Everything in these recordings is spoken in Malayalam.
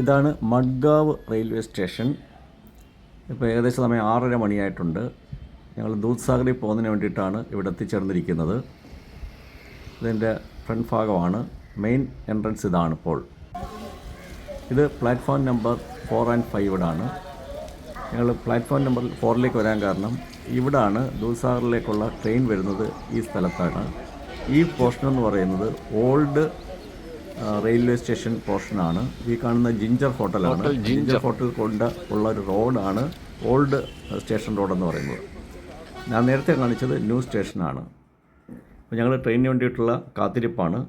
ഇതാണ് മഡ്ഗാവ് റെയിൽവേ സ്റ്റേഷൻ. ഇപ്പോൾ ഏകദേശം സമയം ആറര മണിയായിട്ടുണ്ട്. ഞങ്ങൾ ദൂത്സാഗറിൽ പോകുന്നതിന് വേണ്ടിയിട്ടാണ് ഇവിടെ എത്തിച്ചേർന്നിരിക്കുന്നത്. ഇതിന്റെ ഫ്രണ്ട് ഭാഗമാണ്. മെയിൻ എൻട്രൻസ് ഇതാണ് ഇപ്പോൾ. ഇത് പ്ലാറ്റ്ഫോം നമ്പർ ഫോർ ആൻഡ് ഫൈവിടാണ് ഞങ്ങൾ പ്ലാറ്റ്ഫോം നമ്പർ ഫോറിലേക്ക് വരാൻ കാരണം ഇവിടാണ് ദൂത്സാഗറിലേക്കുള്ള ട്രെയിൻ വരുന്നത് ഈ സ്ഥലത്താണ്. ഈ പോർഷൻ എന്ന് പറയുന്നത് ഓൾഡ് റെയിൽവേ സ്റ്റേഷൻ പോർഷനാണ്. ഈ കാണുന്ന ജിഞ്ചർ ഹോട്ടലാണ്. ജിഞ്ചർ ഹോട്ടൽ കൊണ്ട് ഉള്ള ഒരു റോഡാണ് ഓൾഡ് സ്റ്റേഷൻ റോഡെന്ന് പറയുന്നത്. ഞാൻ നേരത്തെ കാണിച്ചത് ന്യൂ സ്റ്റേഷനാണ്. അപ്പോൾ ഞങ്ങൾ ട്രെയിനിന് വേണ്ടിയിട്ടുള്ള കാത്തിരിപ്പാണ്.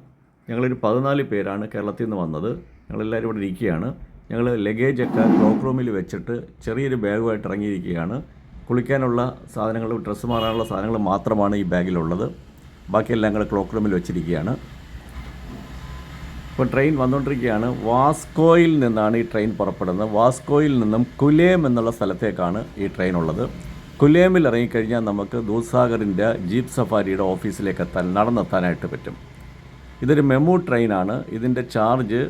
ഞങ്ങളൊരു പതിനാല് പേരാണ് കേരളത്തിൽ നിന്ന് വന്നത്. ഞങ്ങളെല്ലാവരും ഇവിടെ ഇരിക്കുകയാണ്. ഞങ്ങൾ ലഗേജൊക്കെ ക്ലോക്ക് റൂമിൽ വെച്ചിട്ട് ചെറിയൊരു ബാഗുമായിട്ട് ഇറങ്ങിയിരിക്കുകയാണ്. കുളിക്കാനുള്ള സാധനങ്ങൾ ഡ്രസ്സ് മാറാനുള്ള സാധനങ്ങൾ മാത്രമാണ് ഈ ബാഗിലുള്ളത്. ബാക്കിയെല്ലാം ഞങ്ങൾ ക്ലോക്ക് റൂമിൽ വെച്ചിരിക്കുകയാണ്. ഇപ്പോൾ ട്രെയിൻ വന്നുകൊണ്ടിരിക്കുകയാണ്. വാസ്കോയിൽ നിന്നാണ് ഈ ട്രെയിൻ പുറപ്പെടുന്നത്. വാസ്കോയിൽ നിന്നും കുലേം എന്നുള്ള സ്ഥലത്തേക്കാണ് ഈ ട്രെയിൻ ഉള്ളത്. കുലേമിൽ ഇറങ്ങിക്കഴിഞ്ഞാൽ നമുക്ക് ദൂസാഗറിന്റെ ജീപ്പ് സഫാരിയുടെ ഓഫീസിലേക്ക് എത്താൻ നടന്നെത്താനായിട്ട് പറ്റും. ഇതൊരു മെമു ട്രെയിനാണ്. ഇതിന്റെ ചാർജ്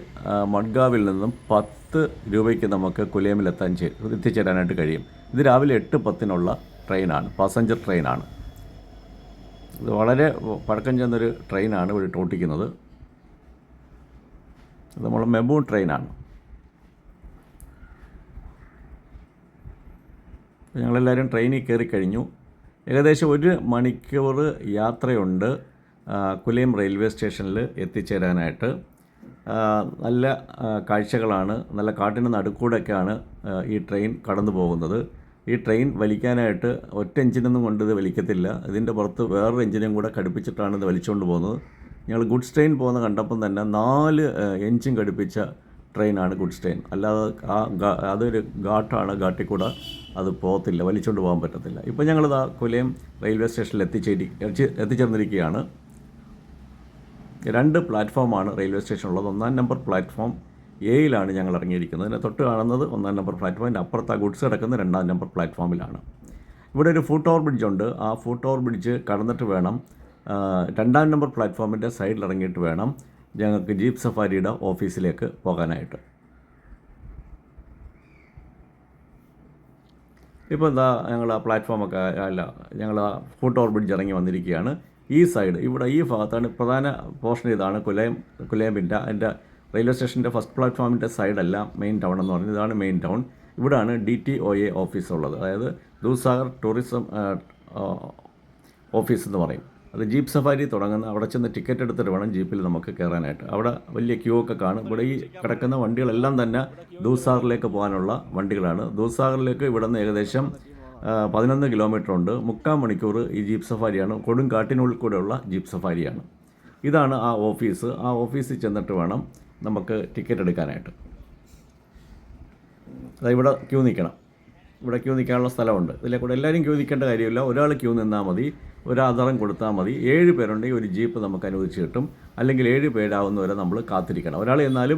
മഡ്ഗാവിൽ നിന്നും പത്ത് രൂപയ്ക്ക് നമുക്ക് കുലേമിലെത്താൻ ചേ എത്തിച്ചേരാനായിട്ട് കഴിയും. ഇത് രാവിലെ എട്ട് പത്തിനുള്ള ട്രെയിനാണ്. പാസഞ്ചർ ട്രെയിനാണ്. ഇത് വളരെ പഴക്കം ചെന്നൊരു ട്രെയിനാണ് ഇവിടെ ഓട്ടിക്കുന്നത് ഇത് നമ്മളെ മെമു ട്രെയിനാണ്. ഞങ്ങളെല്ലാവരും ട്രെയിനിൽ കയറി കഴിഞ്ഞു. ഏകദേശം ഒരു മണിക്കൂർ യാത്രയുണ്ട് കുലേം കുലയം റെയിൽവേ സ്റ്റേഷനിൽ എത്തിച്ചേരാനായിട്ട്. നല്ല കാഴ്ചകളാണ് നല്ല കാട്ടിന്റെ നടുക്കൂടെയൊക്കെയാണ് ഈ ട്രെയിൻ കടന്നു പോകുന്നത്. ഈ ട്രെയിൻ വലിക്കാനായിട്ട് ഒറ്റ എഞ്ചിനൊന്നും കൊണ്ട് ഇത് വലിക്കത്തില്ല. ഇതിന്റെ പുറത്ത് വേറൊരു എഞ്ചിനും കൂടെ ഘടിപ്പിച്ചിട്ടാണ് ഇത് വലിച്ചുകൊണ്ട് പോകുന്നത്. ഞങ്ങൾ ഗുഡ്സ് ട്രെയിൻ പോകുന്ന കണ്ടപ്പം തന്നെ നാല് ആ, എഞ്ചിൻ ഘടിപ്പിച്ച ട്രെയിനാണ് ഗുഡ്സ് ട്രെയിൻ അല്ലാതെ ആ അതൊരു ഘാട്ടാണ് ഘാട്ടിൽ കൂടെ അത് പോകത്തില്ല വലിച്ചുകൊണ്ട് പോകാൻ പറ്റത്തില്ല. ഇപ്പോൾ ഞങ്ങളിതാ കുലയം റെയിൽവേ സ്റ്റേഷനിൽ എത്തിച്ചേരി എത്തി- എത്തിച്ചേർന്നിരിക്കുകയാണ്. രണ്ട് പ്ലാറ്റ്ഫോമാണ് റെയിൽവേ സ്റ്റേഷൻ ഉള്ളത് ഒന്നാം നമ്പർ പ്ലാറ്റ്ഫോം എയിലാണ് ഞങ്ങൾ ഇറങ്ങിയിരിക്കുന്നത് അതിനെ തൊട്ട് കാണുന്നത് ഒന്നാം നമ്പർ പ്ലാറ്റ്ഫോം അതിന്റെ അപ്പുറത്ത് ആ ഗുഡ്സ് കിടക്കുന്ന രണ്ടാം നമ്പർ പ്ലാറ്റ്ഫോമിലാണ്. ഇവിടെ ഒരു ഫുട് ഓവർ ബ്രിഡ്ജ് ഉണ്ട് ആ ഫുട് ഓവർ ബ്രിഡ്ജ് കടന്നിട്ട് വേണം ആ, രണ്ടാം നമ്പർ പ്ലാറ്റ്ഫോമിന്റെ സൈഡിൽ ഇറങ്ങിയിട്ട് വേണം ഞങ്ങൾക്ക് ജീപ്പ് സഫാരിയുടെ ഓഫീസിലേക്ക് പോകാനായിട്ട്. ഇപ്പോൾ എന്താ ഞങ്ങൾ ആ പ്ലാറ്റ്ഫോമൊക്കെ അല്ല ഞങ്ങൾ ആ ഫുട് ഓവർ ബ്രിഡ്ജ് ഇറങ്ങി വന്നിരിക്കുകയാണ്. ഈ സൈഡ് ഇവിടെ ഈ ഭാഗത്താണ് പ്രധാന പോർഷൻ ഇതാണ് കുലയം കുലയമ്പിന്റെ അതിന്റെ റെയിൽവേ സ്റ്റേഷന്റെ ഫസ്റ്റ് പ്ലാറ്റ്ഫോമിന്റെ സൈഡല്ല മെയിൻ ടൗൺ എന്ന് പറയുന്നത് ഇതാണ് മെയിൻ ടൗൺ. ഇവിടാണ് D T O A office ഉള്ളത്. അതായത് ദൂസാഗർ ടൂറിസം ഓഫീസ് എന്ന് പറയും. അത് ജീപ്പ് സഫാരി തുടങ്ങുന്ന അവിടെ ചെന്ന് ടിക്കറ്റ് എടുത്തിട്ട് വേണം ജീപ്പിൽ നമുക്ക് കയറാനായിട്ട്. അവിടെ വലിയ ക്യൂ ഒക്കെ കാണും. ഇവിടെ ഈ കിടക്കുന്ന വണ്ടികളെല്ലാം തന്നെ ദൂസാഗറിലേക്ക് പോകാനുള്ള വണ്ടികളാണ്. ദൂസാഗറിലേക്ക് ഇവിടെ നിന്ന് ഏകദേശം പതിനൊന്ന് കിലോമീറ്റർ ഉണ്ട്. മുക്കാൽ മണിക്കൂർ ഈ ജീപ്പ് സഫാരിയാണ്. കൊടുങ്കാട്ടിനുള്ളിൽ കൂടെയുള്ള ജീപ്പ് സഫാരിയാണ്. ഇതാണ് ആ ഓഫീസ്. ആ ഓഫീസിൽ ചെന്നിട്ട് വേണം നമുക്ക് ടിക്കറ്റ് എടുക്കാനായിട്ട്. ഇവിടെ ക്യൂ നിൽക്കണം. ഇവിടെ ക്യൂ നിൽക്കാനുള്ള സ്ഥലമുണ്ട്. ഇതിലെ കൂടെ എല്ലാവരും ക്യൂ നിൽക്കേണ്ട കാര്യമില്ല. ഒരാൾ ക്യൂ നിന്നാൽ മതി. ഒരു ആധാരം കൊടുത്താൽ മതി. ഏഴ് പേരുണ്ടെങ്കിൽ ഒരു ജീപ്പ് നമുക്ക് അനുവദിച്ച് കിട്ടും. അല്ലെങ്കിൽ ഏഴ് പേരാവുന്നവരെ നമ്മൾ കാത്തിരിക്കണം. ഒരാൾ എന്നാലും